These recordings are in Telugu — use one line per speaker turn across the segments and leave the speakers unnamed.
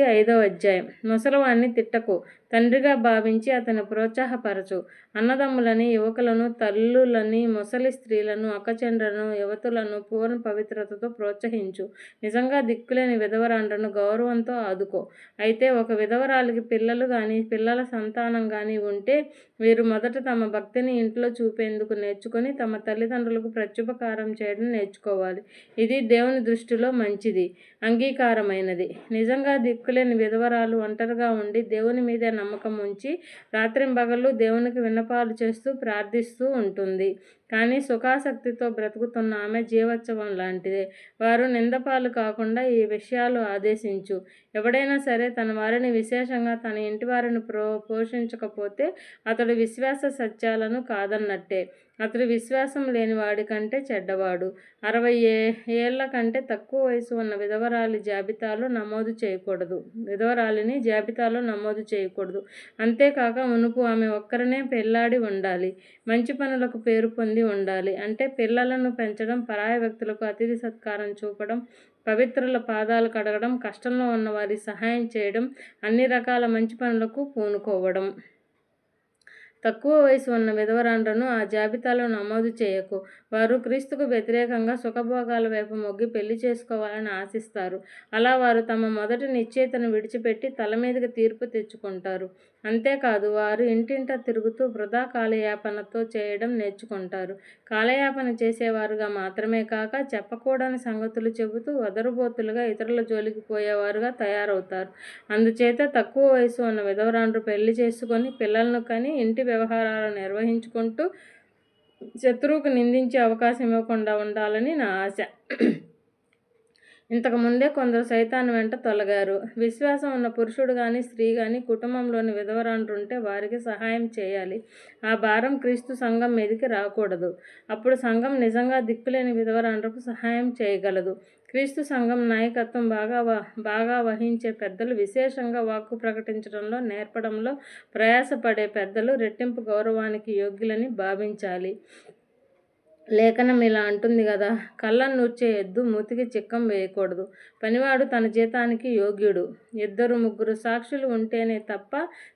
ఐదో అధ్యాయం. ముసలవాణ్ణి తిట్టకు. తండ్రిగా భావించి అతను ప్రోత్సాహపరచు. అన్నదమ్ములని యువకులను తల్లులని ముసలి స్త్రీలను అక్కచెండ్రను యువతులను పూర్ణ పవిత్రతతో ప్రోత్సహించు. నిజంగా దిక్కులేని విధవరాండ్రను గౌరవంతో ఆదుకో. అయితే ఒక విధవరాలికి పిల్లలు కానీ పిల్లల సంతానం కానీ ఉంటే వీరు మొదట తమ భక్తిని ఇంట్లో చూపేందుకు నేర్చుకొని తమ తల్లిదండ్రులకు ప్రత్యుపకారం చేయడం నేర్చుకోవాలి. ఇది దేవుని దృష్టిలో మంచిది అంగీకారమైనది. నిజంగా దిక్కులేని విధవరాలు ఒంటరిగా ఉండి దేవుని మీద నమ్మకం ఉంచి రాత్రింబగళ్ళు దేవునికి విన్నపాలు చేస్తూ ప్రార్థిస్తూ ఉంటుంది. కానీ సుఖాసక్తితో బ్రతుకుతున్న ఆమె జీవోత్సవం లాంటిదే. వారు నిందపాలు కాకుండా ఈ విషయాలు ఆదేశించు. ఎవడైనా సరే తన వారిని విశేషంగా తన ఇంటి వారిని ప్రో పోషించకపోతే అతడు విశ్వాస సత్యాలను కాదన్నట్టే. అతడు విశ్వాసం లేని వాడి కంటే చెడ్డవాడు. అరవై ఏ ఏళ్ళ కంటే తక్కువ వయసు ఉన్న విధవరాలి జాబితాలో నమోదు చేయకూడదు. విధవరాలిని జాబితాలో నమోదు చేయకూడదు. అంతేకాక మునుపు ఆమె ఒక్కరినే పెళ్ళాడి ఉండాలి. మంచి పనులకు పేరు పొంది ఉండాలి. అంటే పిల్లలను పెంచడం పరాయ వ్యక్తులకు అతిథి సత్కారం చూపడం పవిత్రుల పాదాలు కడగడం కష్టంలో ఉన్న వారికి సహాయం చేయడం అన్ని రకాల మంచి పనులకు పూనుకోవడం. తక్కువ వయసు ఉన్న విధవరాండ్రను ఆ జాబితాలో నమోదు చేయకు. వారు క్రీస్తుకు వ్యతిరేకంగా సుఖభోగాల వైపు మొగ్గి పెళ్ళి చేసుకోవాలని ఆశిస్తారు. అలా వారు తమ మొదటి నిశ్చయితను విడిచిపెట్టి తల మీదకి తీర్పు తెచ్చుకుంటారు. అంతేకాదు వారు ఇంటింటా తిరుగుతూ వృధా కాలయాపనతో చేయడం నేర్చుకుంటారు. కాలయాపన చేసేవారుగా మాత్రమే కాక చెప్పకూడని సంగతులు చెబుతూ వదరుబోతులుగా ఇతరుల జోలికి పోయేవారుగా తయారవుతారు. అందుచేత తక్కువ వయసు ఉన్న విధవరాండ్రు పెళ్ళి చేసుకొని పిల్లలను కని ఇంటి వ్యవహారాలు నిర్వహించుకుంటూ శత్రువుకు నిందించే అవకాశం ఇవ్వకుండా ఉండాలని నా ఆశ. ఇంతకు ముందే కొందరు సైతాన్ వెంట తొలగారు. విశ్వాసం ఉన్న పురుషుడు కానీ స్త్రీ కానీ కుటుంబంలోని విధవరాండ్రుంటే వారికి సహాయం చేయాలి. ఆ భారం క్రీస్తు సంఘం మీదకి రాకూడదు. అప్పుడు సంఘం నిజంగా దిక్కులేని విధవరాండ్రకు సహాయం చేయగలదు. క్రీస్తు సంఘం నాయకత్వం బాగా బాగా వహించే పెద్దలు విశేషంగా వాక్కు ప్రకటించడంలో నేర్పడంలో ప్రయాసపడే పెద్దలు రెట్టింపు గౌరవానికి యోగ్యులని భావించాలి. లేఖనం ఇలా అంటుంది కదా కళ్ళను నూర్చే ఎద్దు మూతికి చిక్కం వేయకూడదు. పనివాడు తన జీతానికి యోగ్యుడు. ఇద్దరు ముగ్గురు సాక్షులు ఉంటేనే తప్ప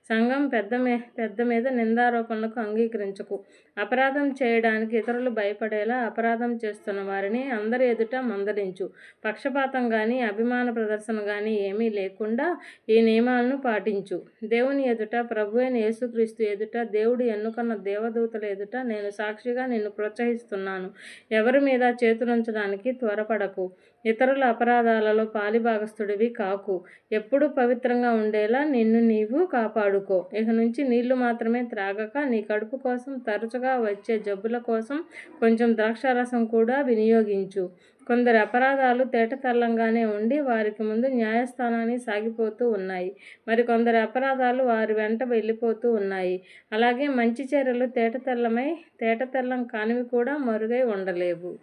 సంఘం పెద్ద మీ పెద్ద మీద నిందారోపణలకు అంగీకరించకు. అపరాధం చేయడానికి ఇతరులు భయపడేలా అపరాధం చేస్తున్న వారిని అందరి ఎదుట మందలించు. పక్షపాతం కానీ అభిమాన ప్రదర్శన కానీ ఏమీ లేకుండా ఈ నియమాలను పాటించు. దేవుని ఎదుట ప్రభు అయిన యేసుక్రీస్తు ఎదుట దేవుడు ఎన్నుకున్న దేవదూతల ఎదుట నేను సాక్షిగా నిన్ను ప్రోత్సహిస్తున్నాను. ఎవరి మీద చేతులుంచడానికి త్వరపడకు. ఇతరుల అపరాధాలలో పాలిభాగస్తుడివి కాకు. ఎప్పుడు పవిత్రంగా ఉండేలా నిన్ను నీవు కాపాడుకో. ఇక నుంచి నీళ్ళు మాత్రమే త్రాగక నీ కడుపు కోసం తరచుగా వచ్చే జబ్బుల కోసం కొంచెం ద్రాక్షారసం కూడా వినియోగించు. కొందరు అపరాధాలు తేటతెల్లంగానే ఉండి వారికి ముందు న్యాయస్థానాన్ని సాగిపోతూ ఉన్నాయి. మరి కొందరు అపరాధాలు వారి వెంట వెళ్ళిపోతూ ఉన్నాయి. అలాగే మంచి చర్యలు తేటతెల్లమై తేటతెల్లం కానివి కూడా మరుగై ఉండలేవు.